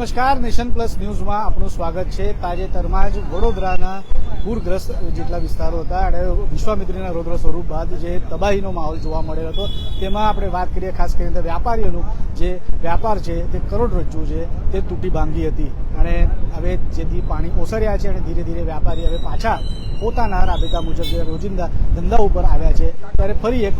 નમસ્કાર. Nation plus ન્યૂઝમાં આપનું સ્વાગત છે. તાજેતરમાં જ વડોદરાના પૂરગ્રસ્ત જેટલા વિસ્તારો હતા અને વિશ્વામિત્રીના રૌદ્ર સ્વરૂપ બાદ જે તબાહીનો માહોલ જોવા મળેલો હતો, તેમાં આપણે વાત કરીએ ખાસ કરીને વેપારીઓનું જે વ્યાપાર છે તે કરોડરજ્જુ છે, તે તૂટી ભાંગી હતી. અને હવે જેથી પાણી ઓસર્યા છે અને ધીરે ધીરે વ્યાપારી હવે પાછા પોતાના રાબેતા મુજબ જે રોજિંદા ધંધા ઉપર આવ્યા છે, ત્યારે ફરી એક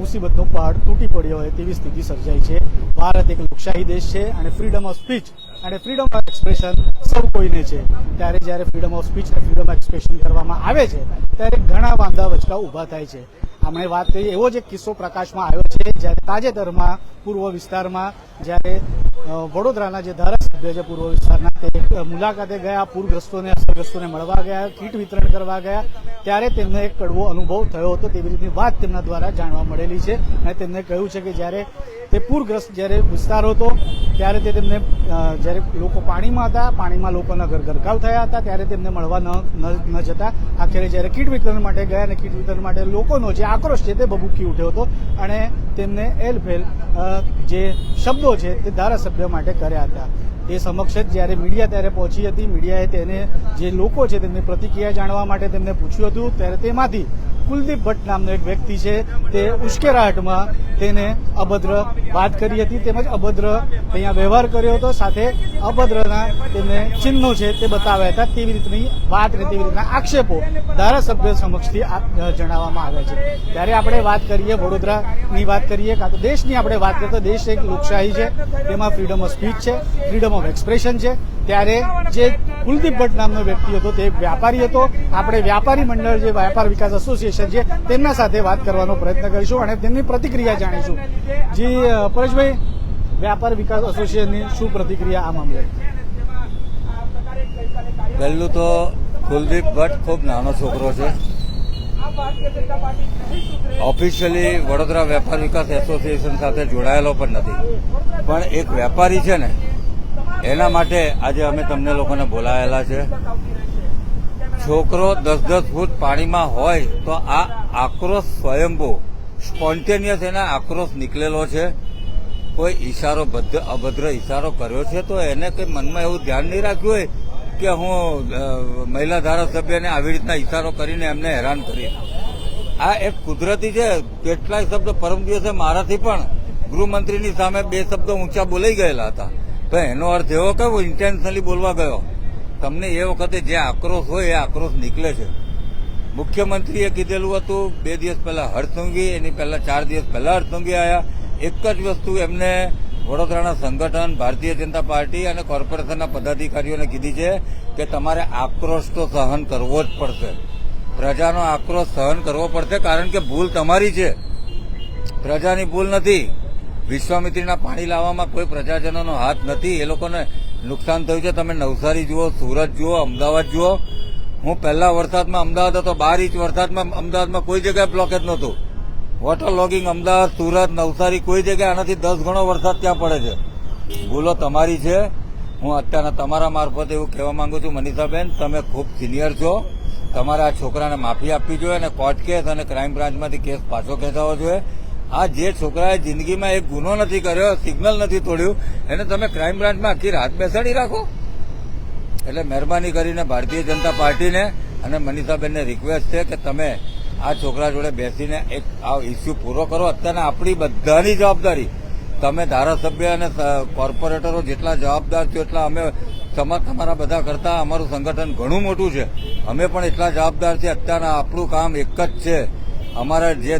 મુસીબતનો પહાડ તૂટી પડ્યો હોય તેવી સ્થિતિ સર્જાઈ છે. ભારત એક લોકશાહી દેશ છે અને ફ્રીડમ ઓફ સ્પીચ અને ફ્રીડમ ઓફ એક્સપ્રેશન સૌ કોઈને છે. ત્યારે જ્યારે ફ્રીડમ ઓફ સ્પીચ અને ફ્રીડમ એક્સપ્રેશન કરવામાં આવે છે, ત્યારે ઘણા વાંધા વચકા ઊભા થાય છે. આપણે વાત કરીએ, એવો જ એક કિસ્સો પ્રકાશમાં આવ્યો છે, જ્યારે તાજેતરમાં પૂર્વ વિસ્તારમાં જ્યારે વડોદરાના જે ધારાસભ્ય છે પૂર્વ વિસ્તારના મુલાકાતે ગયા, પૂરગ્રસ્તોને, અસરગ્રસ્તોને મળવા ગયા, કીટ વિતરણ કરવા ગયા, ત્યારે તેમને એક કડવો અનુભવ થયો હતો. તેવી રીતની વાત તેમના દ્વારા જાણવા મળેલી છે અને તેમને કહ્યું છે કે જ્યારે તે પૂરગ્રસ્ત જ્યારે વિસ્તાર હતો, ત્યારે તે તેમને જ્યારે લોકો પાણીમાં હતા, પાણીમાં લોકોના ઘર ગરકાવ થયા હતા, ત્યારે તેમને મળવા ન જતા. આખરે જ્યારે કીટ વિતરણ માટે ગયા અને કીટ વિતરણ માટે લોકોનો જે આક્રોશ છે તે ભભૂકી ઉઠ્યો હતો અને તેમને એલફેલ જે શબ્દો છે તે ધારાસભ્ય માટે કર્યા હતા. એ સમક્ષ જ જ્યારે મીડિયા ત્યારે પહોંચી હતી. મીડિયાએ તેને જે લોકો છે તેમની પ્રતિક્રિયા જાણવા માટે તેમને પૂછ્યું હતું. ત્યારે તેમાંથી કુલદીપ ભટ્ટ નામનો એક વ્યક્તિ છે, તે ઉશ્કેરાહટમાં તેને અભદ્ર વાત કરી હતી. તેમજ અભદ્ર અહીંયા વ્યવહાર કર્યો હતો. સાથે અભદ્રના તેમને ચિહ્નો છે તે બતાવ્યા હતા. તેવી રીતની વાત અને તેવી રીતના આક્ષેપો ધારાસભ્ય સમક્ષથી જણાવવામાં આવ્યા છે. ત્યારે આપણે વાત કરીએ વડોદરાની વાત કરીએ કાં તો દેશની આપણે વાત કરીએ તો દેશ એક લોકશાહી છે. તેમાં ફ્રીડમ ઓફ સ્પીચ છે, ફ્રીડમ ઓફ એક્સપ્રેશન છે. ત્યારે જે કુલદીપ ભટ્ટ નામનો વ્યક્તિ હતો, તે વ્યાપારી હતો. આપણે વ્યાપારી મંડળ, જે વ્યાપાર વિકાસ એસોસિએશન છે, તેમના સાથે વાત કરવાનો પ્રયત્ન કરીશું અને તેમની પ્રતિક્રિયા જાણીશું. જી પરેશભાઈ, વ્યાપાર વિકાસ એસોસિએશનની શું પ્રતિક્રિયા આ મામલે? પહેલું તો કુલદીપ ભટ્ટ ખૂબ નાનો છોકરો છે. ઓફિશિયલી વડોદરા વેપાર વિકાસ એસોસિએશન સાથે જોડાયેલો પણ નથી. પણ એક વેપારી છે ને એના માટે આજે અમે તમને લોકોને બોલાયેલા છે. છોકરો દસ દસ ફૂટ પાણીમાં હોય તો આ આક્રોશ સ્વયંભૂ, સ્પોન્ટેનિયસ એના આક્રોશ નીકળેલો છે. કોઈ ઈશારો ભદ્ર અભદ્ર ઈશારો કર્યો છે તો એને કંઈ મનમાં એવું ધ્યાન નહીં રાખ્યું હોય કે હું મહિલા ધારાસભ્યને આવી રીતના ઈશારો કરીને એમને હેરાન કરી આ એક કુદરતી છે, કેટલાય શબ્દ પરમ દિવસે મારાથી પણ ગૃહમંત્રીની સામે બે શબ્દો ઊંચા બોલાઈ ગયેલા હતા. તો એનો અર્થ એવો કે હું ઇન્ટેન્શનલી બોલવા ગયો. તમને એ વખતે જે આક્રોશ હોય એ આક્રોશ નીકળે છે. મુખ્યમંત્રીએ કીધેલું હતું, બે દિવસ પહેલા હર્ષસંઘી એની પહેલા ચાર દિવસ પહેલા હર્ષસંઘી આવ્યા એક જ વસ્તુ એમને વડોદરાના સંગઠન, ભારતીય જનતા પાર્ટી અને કોર્પોરેશનના પદાધિકારીઓને કીધી છે કે તમારે આક્રોશ તો સહન કરવો જ પડશે. પ્રજાનો આક્રોશ સહન કરવો પડશે કારણ કે ભૂલ તમારી છે. પ્રજાની ભૂલ નથી. વિશ્વામિત્રીના પાણી લાવવામાં કોઈ પ્રજાજનોનો હાથ નથી. એ લોકોને નુકસાન થયું છે. તમે નવસારી જુઓ, સુરત જુઓ, અમદાવાદ જુઓ. હું પહેલા વરસાદમાં અમદાવાદ હતો, બાર ઇંચ વરસાદમાં અમદાવાદમાં કોઈ જગ્યાએ બ્લોકેજ નહોતું. વોટર લોગિંગ અમદાવાદ, સુરત, નવસારી, કોઈ જગ્યાએ આનાથી દસ ગણો વરસાદ ત્યાં પડે છે. ભૂલો તમારી છે. હું અત્યારના તમારા મારફતે એવું કહેવા માંગુ છું, મનીષાબેન, તમે ખૂબ સિનિયર છો. તમારે આ છોકરાને માફી આપવી જોઈએ અને કોર્ટ કેસ અને ક્રાઇમ બ્રાન્ચમાંથી કેસ પાછો ખેંચાવવો જોઈએ. આ જે છોકરાએ જિંદગીમાં એક ગુનો નથી કર્યો, સિગ્નલ નથી તોડ્યું, એને તમે ક્રાઇમ બ્રાન્ચમાં આખી રાત બેસાડી રાખો. એટલે મહેરબાની કરીને ભારતીય જનતા પાર્ટીને અને મનીષાબેનને રિક્વેસ્ટ છે કે તમે આ છોકરા જોડે બેસીને એક આ ઇસ્યુ પૂરો કરો. અત્યારના આપણી બધાની જવાબદારી, તમે ધારાસભ્ય અને કોર્પોરેટરો જેટલા જવાબદાર છો એટલા અમે તમા- તમારા બધા કરતા અમારું સંગઠન ઘણું મોટું છે. અમે પણ એટલા જવાબદાર છીએ. અત્યારના આપણું કામ એક જ છે. અમારા જે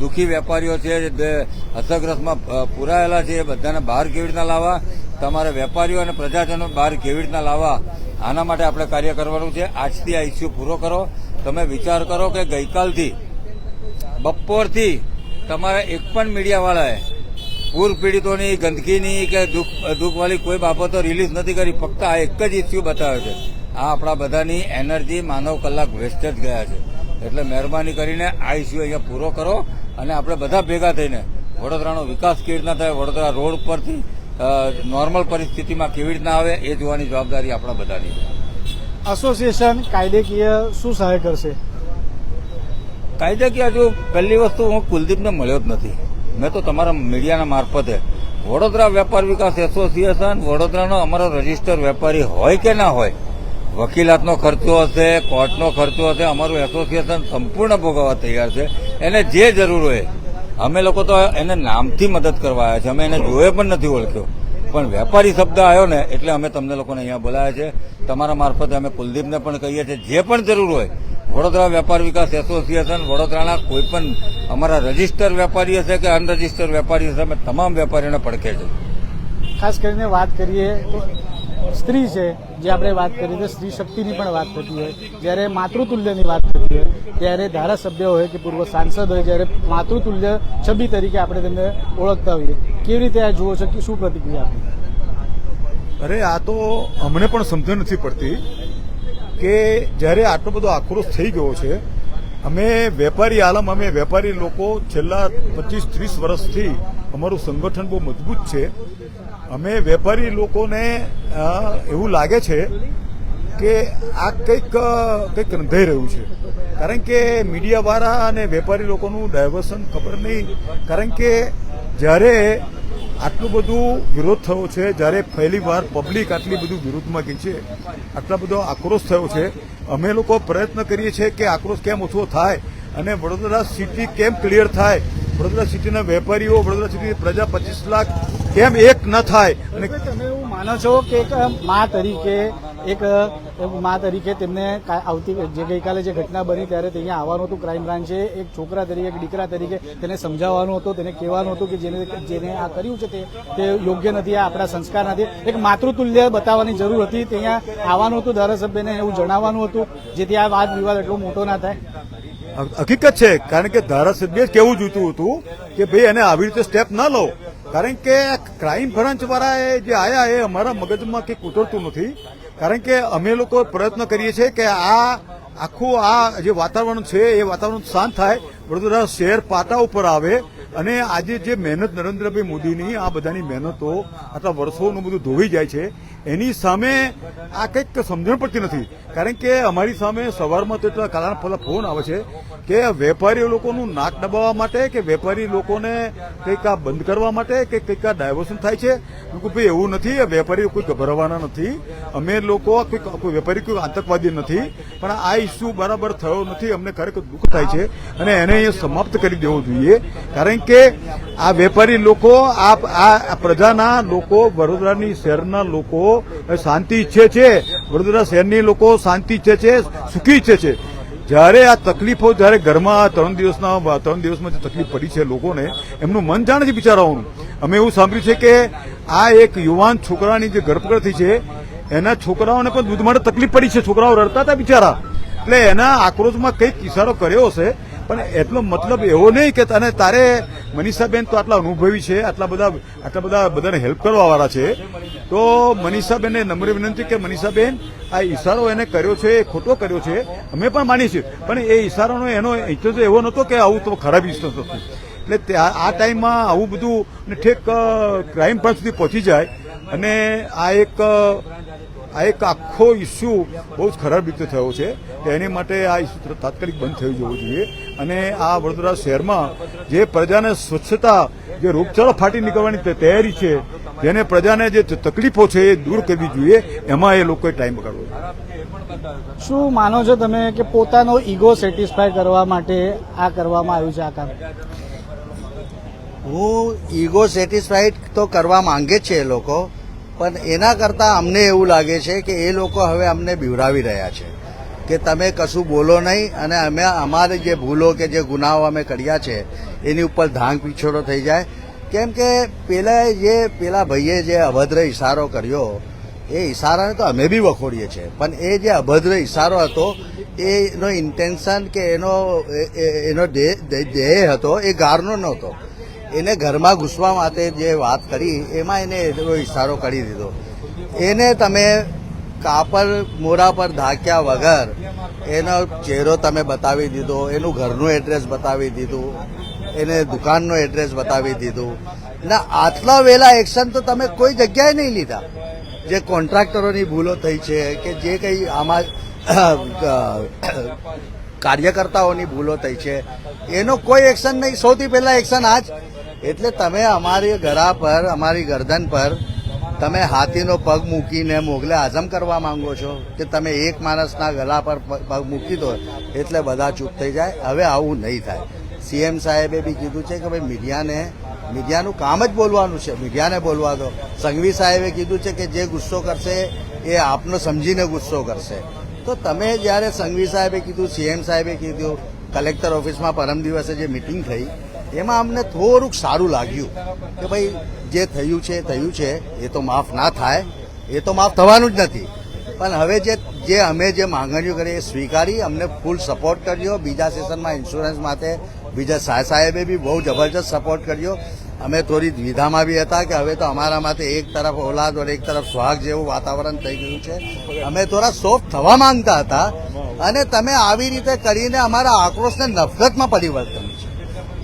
દુઃખી વેપારીઓ છે, જે અસરગ્રસ્તમાં પુરાયેલા છે, એ બધાને બહાર કેવી રીતના લાવવા? તમારા વેપારીઓ અને પ્રજાજનો બહાર કેવી રીતના લાવવા? આના માટે આપણે કાર્ય કરવાનું છે. આજથી આ ઇસ્યુ પૂરો કરો. તમે વિચાર કરો કે ગઈકાલથી, બપોરથી તમારા એક પણ મીડિયાવાળાએ પૂર પીડિતોની, ગંદકીની કે દુઃખ, દુઃખવાળી કોઈ બાબતો રિલીઝ નથી કરી. ફક્ત આ એક જ ઇસ્યુ બતાવ્યો છે. આ આપણા બધાની એનર્જી માનવ કલાક વેસ્ટ જ ગયા છે. એટલે મહેરબાની કરીને આ ઇસ્યુ અહીંયા પૂરો કરો અને આપણે બધા ભેગા થઈને વડોદરાનો વિકાસ કેવી રીતના થાય વડોદરા રોડ પરથી નોર્મલ પરિસ્થિતિમાં કેવી રીતના આવે એ જોવાની જવાબદારી આપણા બધાની છે. એસોસિએશન કાયદેકીય શું સહાય કરશે? કાયદાકીય હજુ પહેલી વસ્તુ હું કુલદીપને મળ્યો જ નથી. મેં તો તમારા મીડિયાના મારફતે વડોદરા વેપાર વિકાસ એસોસિએશન વડોદરાનો અમારો રજિસ્ટર વેપારી હોય કે ના હોય વકીલાતનો ખર્ચો હશે, કોર્ટનો ખર્ચો હશે, અમારું એસોસિએશન સંપૂર્ણ ભોગવવા તૈયાર છે. એને જે જરૂર હોય, અમે લોકો તો એને નામથી મદદ કરવા આવ્યા છે. અમે એને જોયે પણ નથી ઓળખ્યો. પણ વેપારી શબ્દ આવ્યો ને, એટલે અમે તમને લોકોને અહીંયા બોલાયા છે. તમારા મારફતે અમે કુલદીપને પણ કહીએ છીએ, જે પણ જરૂર હોય, વડોદરા વેપાર વિકાસ એસોસિએશન વડોદરાના કોઈ પણ અમારા રજિસ્ટર વેપારી હશે કે અનરજીસ્ટર વેપારી હશે, અમે તમામ વેપારીઓને પડખે છે ખાસ કરીને વાત કરીએ તો સ્ત્રી છે, જે આપણે વાત કરી તો સ્ત્રી શક્તિની પણ વાત થતી હોય. જ્યારે માતૃતુલ્યની વાત થતી હોય, ત્યારે ધારાસભ્ય હોય કે પૂર્વ સાંસદ હોય, જ્યારે માતૃતુલ્ય છબી તરીકે આપણે તેમને ઓળખતા હોઈએ. કેવી રીતે આ જુઓ છો કે શું પ્રતિક્રિયા આપી? અરે, આ તો અમને પણ સમજણ નથી પડતી કે જ્યારે આટલો બધો આક્રોશ થઈ ગયો છે, અમે વેપારી આલમ, અમે વેપારી લોકો છેલ્લા પચીસ, ત્રીસ વર્ષથી અમારું સંગઠન બહુ મજબૂત છે. અમે વેપારી લોકોને એવું લાગે છે કે આ કંઈક કંઈક રંધાઈ રહ્યું છે. કારણ કે મીડિયાવાળા અને વેપારી લોકોનું ડાયવર્સન ખબર નહીં. કારણ કે જ્યારે આટલું બધું વિરોધ થયો છે, જ્યારે પહેલી વાર પબ્લિક આટલી બધું વિરોધમાં ગઈ છે, આટલા બધો આક્રોશ થયો છે, અમે લોકો પ્રયત્ન કરીએ છીએ કે આક્રોશ કેમ ઓછો થાય અને વડોદરા સિટી કેમ ક્લિયર થાય? વડોદરા સિટીના વેપારીઓ, વડોદરા સિટીની પ્રજા પચીસ લાખ કેમ એક ન થાય? અને તમે એવું માનો છો કે એક મા તરીકે, એક મા તરીકે તેમને આવતી જે ગઈકાલે જે ઘટના બની ત્યારે ત્યાં આવવાનું હતું ક્રાઇમ બ્રાન્ચે એક છોકરા તરીકે, એક દીકરા તરીકે તેને સમજાવવાનું હતું, તેને કહેવાનું હતું કે જેને જેને આ કર્યું છે તે યોગ્ય નથી, આ આપણા સંસ્કાર નથી. એક માતૃતુલ્ય બતાવવાની જરૂર હતી ત્યાં આવવાનું હતું ધારાસભ્યને એવું જણાવવાનું હતું, જેથી આ વાદ વિવાદ એટલો મોટો ના થાય. હકીકત છે, કારણ કે ધારાસભ્ય કેવું જોઈતું હતું કે ભાઈ એને આવી રીતે સ્ટેપ ન લો. કારણ કે ક્રાઇમ બ્રાન્ચ વાળા જે આયા એ અમારા મગજમાં કંઈક ઉતરતું નથી. કારણ કે અમે લોકો પ્રયત્ન કરીએ છીએ કે આ આખું આ જે વાતાવરણ છે, એ વાતાવરણ શાંત થાય. વડોદરા શહેર પાટા ઉપર આવે. અને આજે જે મહેનત નરેન્દ્રભાઈ મોદીની આ બધાની મહેનતો આટલા વર્ષોનું બધું ધોવાઈ જાય છે, એની સામે આ કંઈક સમજણ પડતી નથી. કારણ કે અમારી સામે સવારમાં તો એટલા કાલા ફોન આવે છે કે વેપારી લોકોનું નાક દબાવવા માટે કે વેપારી લોકોને કંઈક આ બંધ કરવા માટે કે કંઈક આ ડાયવર્શન થાય છે? ભાઈ, એવું નથી. વેપારીઓ કોઈ ગભરાવાના નથી. અમે લોકો કોઈ વેપારી કોઈ આતંકવાદી નથી. પણ આ ઇસ્યુ બરાબર થયો નથી. અમને ખરેખર દુઃખ થાય છે. અને એને સમાપ્ત કરી દેવો જોઈએ. કારણ કે આ વેપારી લોકો, આ આ પ્રજાના લોકો, વડોદરાની શહેરના લોકો શાંતિ ઈચ્છે છે. વડોદરા શહેરની લોકો શાંતિ ઈચ્છે છે, સુખી ઈચ્છે છે. જ્યારે આ તકલીફો, જ્યારે ઘરમાં ત્રણ દિવસના ત્રણ દિવસમાં જે તકલીફ પડી છે લોકોને, એમનું મન જાણે છે બિચારાઓનું. અમે એવું સાંભળ્યું છે કે આ એક યુવાન છોકરાની જે ધરપકડ થઈ છે, એના છોકરાઓને પણ દૂધ માટે તકલીફ પડી છે. છોકરાઓ રડતા હતા બિચારા. એટલે એના આક્રોશમાં કંઈક ઇશારો કર્યો હશે પણ એટલો મતલબ એવો નહીં કે તને તારે મનીષાબેન તો આટલા અનુભવી છે, આટલા બધા આટલા બધા બધાને હેલ્પ કરવાવાળા છે, તો મનીષાબેનને નમ્ર વિનંતી કે મનીષાબેન, આ ઈશારો એને કર્યો છે એ ખોટો કર્યો છે, અમે પણ માનીએ છીએ. પણ એ ઈશારાનો એનો ઇચ્છો એવો નહોતો કે આવું તો ખરાબ ઈચ્છતો હતો એટલે આ ટાઈમમાં આવું બધું ઠેક ક્રાઇમ પણ સુધી પહોંચી જાય અને આ એક આ એક આખો ઇસ્યુ બહુ જ ખરાબ રીતે થયો છે એની માટે આ ઇસ્યુ તાત્કાલિક બંધ થઈ જવું જોઈએ. અને આ વડોદરા શહેરમાં જે પ્રજાને સ્વચ્છતા જે રોગચાળો ફાટી નીકળવાની તે તૈયારી છે જેને પ્રજાને જે તકલીફો છે એ દૂર કરવી જોઈએ એમાં એ લોકોએ ટાઈમ બગાડવો શું માનો છો તમે કે પોતાનો ઈગો સેટિસ્ફાય કરવા માટે આ કરવામાં આવ્યું છે આ કામ? હું ઈગો સેટિસ્ફાઈડ તો કરવા માંગે છે એ લોકો પણ એના કરતાં અમને એવું લાગે છે કે એ લોકો હવે અમને બિવરાવી રહ્યા છે. કે તમે કશું બોલો નહીં અને અમે અમારી જે ભૂલો કે જે ગુનાઓ અમે કર્યા છે, એની ઉપર ધાંગ પીછોડો થઈ જાય. કેમ કે પેલા જે, પેલા ભાઈએ જે અભદ્ર ઇશારો કર્યો, એ ઇશારાને તો અમે બી વખોડીએ છીએ. પણ એ જે અભદ્ર ઇશારો હતો, એનો ઇન્ટેન્શન કે એનો એનો ધ્યેય હતો, એ ગારનો નહોતો. એને ઘરમાં ઘૂસવા માટે જે વાત કરી, એમાં એને એવો ઇશારો કરી દીધો. એને તમે કાપડ મોરા પર ઢાંક્યા વગર એનો ચહેરો તમે બતાવી દીધો, એનું ઘરનું એડ્રેસ બતાવી દીધું, એને દુકાનનું એડ્રેસ બતાવી દીધું. ના, આટલા વહેલા એક્શન તો તમે કોઈ જગ્યાએ નહીં લીધા. જે કોન્ટ્રાક્ટરોની ભૂલો થઈ છે કે જે કંઈ આમાં કાર્યકર્તાઓની ભૂલો થઈ છે, એનો કોઈ એક્શન નહીં. સૌથી પહેલા એક્શન આજ એટલે તમે અમારી ગળા પર, અમારી ગરદન પર તમે હાથીનો પગ મૂકીને મોગલે આઝમ કરવા માંગો છો કે તમે એક માણસના ગળા પર પગ મૂકી દો એટલે બધા ચૂપ થઈ જાય. હવે આવું નહીં થાય. સીએમ સાહેબે બી કીધું છે કે ભાઈ મીડિયાને, મીડિયાનું કામ જ બોલવાનું છે. મીડિયાને બોલવા દો. સંઘવી સાહેબે કીધું છે કે જે ગુસ્સો કરશે એ આપનો સમજીને ગુસ્સો કરશે. તો તમે જ્યારે સંઘવી સાહેબે કીધું, સીએમ સાહેબે કીધું, કલેક્ટર ઓફિસમાં પરમ દિવસે જે મિટિંગ થઈ એમાં અમને થોડુંક સારું લાગ્યું કે ભાઈ જે થયું છે થયું છે, એ તો માફ ના થાય, એ તો માફ થવાનું જ નથી. પણ હવે જે જે અમે જે માંગણીઓ કરી એ સ્વીકારી, અમને ફૂલ સપોર્ટ કર્યો બીજા સેશનમાં ઇન્સ્યોરન્સ માટે બીજા શાહ સાહેબે બી બહુ જબરજસ્ત સપોર્ટ કર્યો. અમે થોડી દ્વિધામાં બી હતા કે હવે તો અમારા માટે એક તરફ ઓલાદ અને એક તરફ સ્વાગ જેવું વાતાવરણ થઈ ગયું છે. અમે થોડા સોફ્ટ થવા માંગતા હતા અને તમે આવી રીતે કરીને અમારા આક્રોશને નફરતમાં પરિવર્તન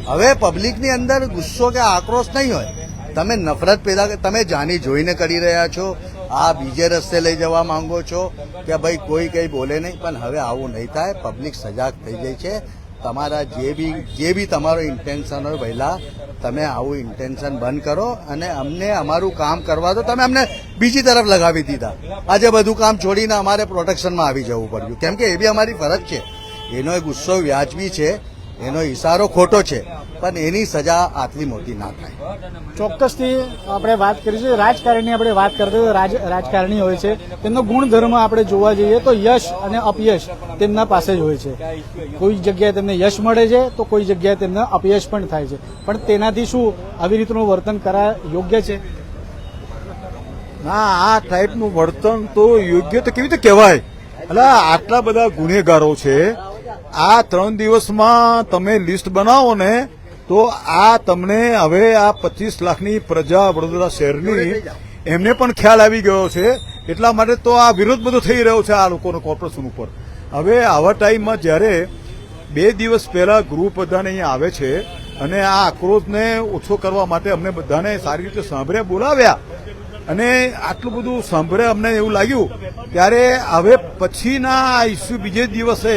હવે પબ્લિકની અંદર ગુસ્સો કે આક્રોશ નહીં હોય. તમે નફરત પેદા તમે જાણી જોઈને કરી રહ્યા છો. આ બીજે રસ્તે લઈ જવા માંગો છો કે ભાઈ કોઈ કંઈ બોલે નહીં, પણ હવે આવું નહીં થાય. પબ્લિક સજાગ થઈ ગઈ છે. તમારા જે બી જે બી તમારો ઇન્ટેન્શન હોય પહેલા તમે આવું ઇન્ટેન્શન બંધ કરો અને અમને અમારું કામ કરવા દો. તમે અમને બીજી તરફ લગાવી દીધા. આજે બધું કામ છોડીને અમારે પ્રોટેક્શનમાં આવી જવું પડ્યું. કેમ કે એ બી અમારી ફરજ છે. એનો ગુસ્સો વ્યાજબી છે. એનો ઇશારો ખોટો છે. પણ એની સજા આટલી મોટી ના થાય. ચોક્કસથી આપણે વાત કરીશું રાજકારણની આપણે વાત કરતા હોય રાજ રાજકારણી હોય છે. તેમનો ગુણધર્મ આપણે જોવા જઈએ તો યશ અને અપયશ તેમના પાસે જ હોય છે. કોઈ જગ્યાએ તેમને યશ મળે છે તો કોઈ જગ્યાએ તેમને અપયશ પણ થાય છે. પણ તેનાથી શું આવી રીતનું વર્તન કરા યોગ્ય છે? ના આ ટાઈપનું વર્તન તો યોગ્ય તો કેવી રીતે કહેવાય? એટલે આટલા બધા ગુનેગારો છે. આ ત્રણ દિવસમાં તમે લિસ્ટ બનાવો ને તો આ તમને હવે આ પચીસ લાખની પ્રજા વડોદરા શહેરની એમને પણ ખ્યાલ આવી ગયો છે. એટલા માટે તો આ વિરોધ બધો થઈ રહ્યો છે આ લોકોનો કોર્પોરેશન ઉપર. હવે આવા ટાઈમમાં જ્યારે બે દિવસ પહેલા ગૃહપ્રધાન અહીંયા આવે છે અને આ આક્રોશને ઓછો કરવા માટે અમને બધાને સારી રીતે સાંભળ્યા બોલાવ્યા અને આટલું બધું સાંભળે અમને એવું લાગ્યું ત્યારે હવે પછીના આ ઇસ્યુ બીજે દિવસે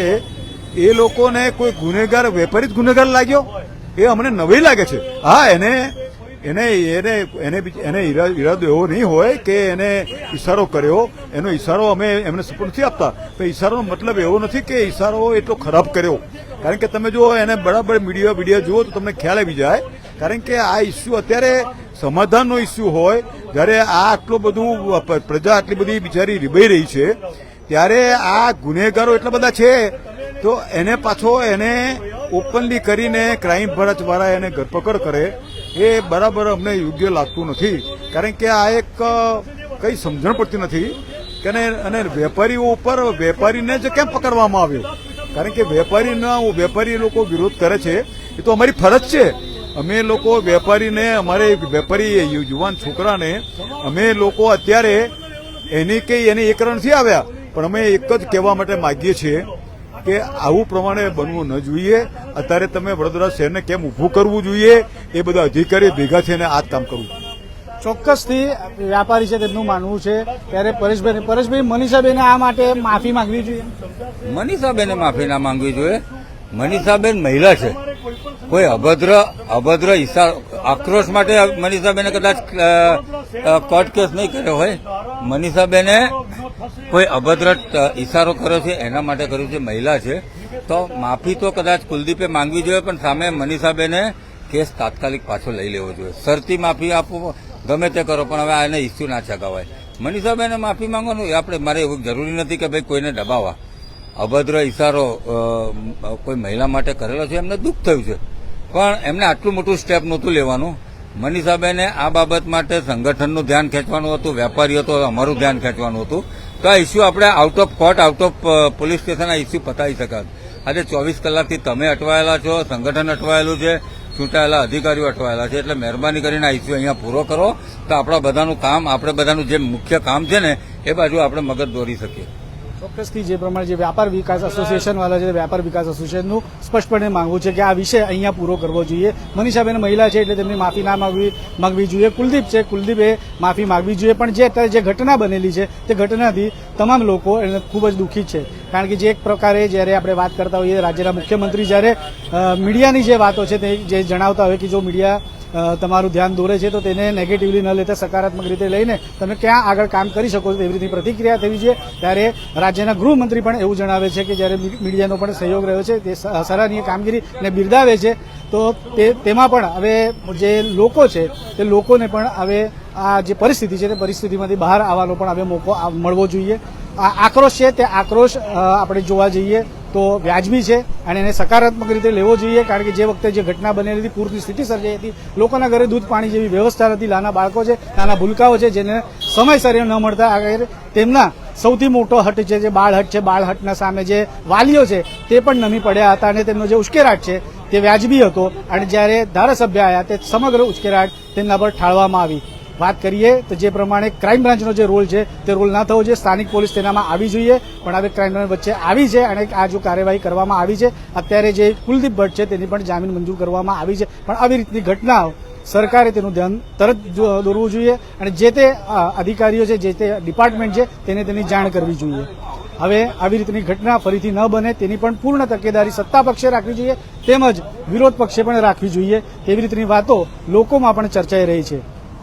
એ લોકોને કોઈ ગુનેગાર વેપારી જ ગુનેગાર લાગ્યો? એ અમને નવી લાગે છે. હા, એને એને એને એને એને ઈરાદો એવો નહીં હોય કે એને ઈશારો કર્યો. એનો ઈશારો અમે એમને સપોર્ટ નથી આપતા. પણ ઈશારોનો મતલબ એવો નથી કે ઈશારો એટલો ખરાબ કર્યો. કારણ કે તમે જો એને બરાબર મીડિયા મીડિયા જુઓ તો તમને ખ્યાલ આવી જાય. કારણ કે આ ઇસ્યુ અત્યારે સમાધાનનો ઇસ્યુ હોય. જ્યારે આ આટલું બધું પ્રજા આટલી બધી બિચારી રીબાઈ રહી છે, ત્યારે આ ગુનેગારો એટલા બધા છે. તો એને પાછો એને ઓપનલી કરીને ક્રાઇમ બ્રાન્ચવાળા એને ધરપકડ કરે, એ બરાબર અમને યોગ્ય લાગતું નથી. કારણ કે આ એક કંઈ સમજણ પડતી નથી કે અને- વેપારીઓ ઉપર, વેપારીને જ કેમ પકડવામાં આવ્યો? કારણ કે વેપારીના, વેપારી લોકો વિરોધ કરે છે, એ તો અમારી ફરજ છે. અમે લોકો વેપારીને, અમારે વેપારી યુવાન છોકરાને, અમે લોકો અત્યારે એની કઈ, એની એ નથી આવ્યા, પણ અમે એક જ કહેવા માટે માગીએ છીએ કે આવું પ્રમાણે બનવું ન જોઈએ. અત્યારે તમે વડોદરા શહેરને કેમ ઊભું કરવું જોઈએ? એ બધા અધિકારી ભેગા થઈને આ કામ કરવું ચોક્કસથી વ્યાપારી છે તેમનું માનવું છે. ત્યારે પરેશભાઈ પરેશભાઈ મનીષાબેને આ માટે માફી માંગવી જોઈએ? મનીષાબેને માફી ના માંગવી જોઈએ. મનીષાબેન મહિલા છે. કોઈ અભદ્ર અભદ્ર હિસ્સા આક્રોશ માટે મનીષાબેને કદાચ કોર્ટ કેસ નહીં કર્યો હોય. મનીષાબેને કોઈ અભદ્ર ઇશારો કર્યો છે, એના માટે કર્યું છે, મહિલા છે, તો માફી તો કદાચ કુલદીપે માંગવી જોઈએ, પણ સામે મનીષાબેને કેસ તાત્કાલિક પાછો લઈ લેવો જોઈએ. શરતી માફી આપો, ગમે તે કરો, પણ હવે આને ઇસ્યુ ના ચગાવાય મનીષાબેને માફી માંગવાનું, એ આપણે, મારે એવું જરૂરી નથી કે ભાઈ કોઈને દબાવવા. અભદ્ર ઇશારો કોઈ મહિલા માટે કરેલો છે, એમને દુઃખ થયું છે. પણ એમને આટલું મોટું સ્ટેપ નહોતું લેવાનું. મનીષાબેને આ બાબત માટે સંગઠનનું ધ્યાન ખેંચવાનું હતું, વેપારીઓ તો અમારું ધ્યાન ખેંચવાનું હતું. તો આ ઇસ્યુ આપણે out of court out of police station આ ઇસ્યુ પતાવી શકાત. આજે ચોવીસ કલાકથી તમે અટવાયેલા છો, સંગઠન અટવાયેલું છે, ચૂંટાયેલા અધિકારીઓ અટવાયેલા છે, એટલે મહેરબાની કરીને આ ઇસ્યુ અહીંયા પૂરો કરો. તો આપણા બધાનું કામ, આપણે બધાનું જે મુખ્ય કામ છે ને, એ બાજુ આપણે મગજ દોરી શકીએ. ચોક્કસથી જે પ્રમાણે જે વ્યાપાર વિકાસ એસોસિએશન વાળા છે, વ્યાપાર વિકાસ એસોસિએશનનું સ્પષ્ટપણે માંગવું છે કે આ વિષય અહીંયા પૂરો કરવો જોઈએ. મનીષાબેન મહિલા છે એટલે તેમની માફી ના માંગવી માંગવી જોઈએ. કુલદીપ છે, કુલદીપે માફી માંગવી જોઈએ. પણ જે અત્યારે જે ઘટના બનેલી છે, તે ઘટનાથી તમામ લોકો એને ખૂબ જ દુઃખી છે. કારણ કે જે એક પ્રકારે જ્યારે આપણે વાત કરતા હોઈએ, રાજ્યના મુખ્યમંત્રી જ્યારે મીડિયાની જે વાતો છે તે જે જણાવતા હોય કે જો મીડિયા તમારું ધ્યાન દોરે છે તો તેને નેગેટિવલી ન લેતા, સકારાત્મક રીતે લઈને તમે ક્યાં આગળ કામ કરી શકો છો એવી રીતની પ્રતિક્રિયા થવી જોઈએ. ત્યારે રાજ્યના ગૃહમંત્રી પણ એવું જણાવે છે કે જ્યારે મીડિયાનો પણ સહયોગ રહ્યો છે, તે સરાહનીય કામગીરીને બિરદાવે છે. તો તેમાં પણ હવે જે લોકો છે, તે લોકોને પણ હવે આ જે પરિસ્થિતિ છે, તે પરિસ્થિતિમાંથી બહાર આવવાનો પણ હવે મોકો મળવો જોઈએ. આક્રોશ છે તે આક્રોશ આપણે જોવા જઈએ તો વ્યાજબી છે અને એને સકારાત્મક રીતે લેવો જોઈએ કારણ કે જે વખતે જે ઘટના બનેલી હતી પૂરની સ્થિતિ સર્જાઈ હતી, લોકોના ઘરે દૂધ પાણી જેવી વ્યવસ્થા નથી, નાના બાળકો છે, નાના ભૂલકાઓ છે જેને સમયસર ન મળતા તેમના સૌથી મોટો હટ છે, જે બાળહટ છે બાળહટના સામે જે વાલીઓ છે તે પણ નમી પડ્યા હતા અને તેમનો જે ઉશ્કેરાટ છે તે વ્યાજબી હતો અને જ્યારે ધારાસભ્ય આવ્યા તે સમગ્ર ઉશ્કેરાટ તેમના પર ઠાળવામાં આવી. વાત કરીએ તો જે પ્રમાણે ક્રાઇમ બ્રાન્ચનો જે રોલ છે, તે રોલ ના થવો જોઈએ. સ્થાનિક પોલીસ તેનામાં આવી જોઈએ, પણ હવે ક્રાઇમ બ્રાન્ચ વચ્ચે આવી છે અને આ જો કાર્યવાહી કરવામાં આવી છે, અત્યારે જે કુલદીપ ભટ્ટ છે, તેની પણ જામીન મંજૂર કરવામાં આવી છે. પણ આવી રીતની ઘટનાઓ સરકારે તેનું ધ્યાન તરત દોરવું જોઈએ અને જે તે અધિકારીઓ છે, જે તે ડિપાર્ટમેન્ટ છે, તેને તેની જાણ કરવી જોઈએ. હવે આવી રીતની ઘટના ફરીથી ન બને, તેની પણ પૂર્ણ તકેદારી સત્તા પક્ષે રાખવી જોઈએ, તેમજ વિરોધ પક્ષે પણ રાખવી જોઈએ, તેવી રીતની વાતો લોકોમાં પણ ચર્ચાઈ રહી છે.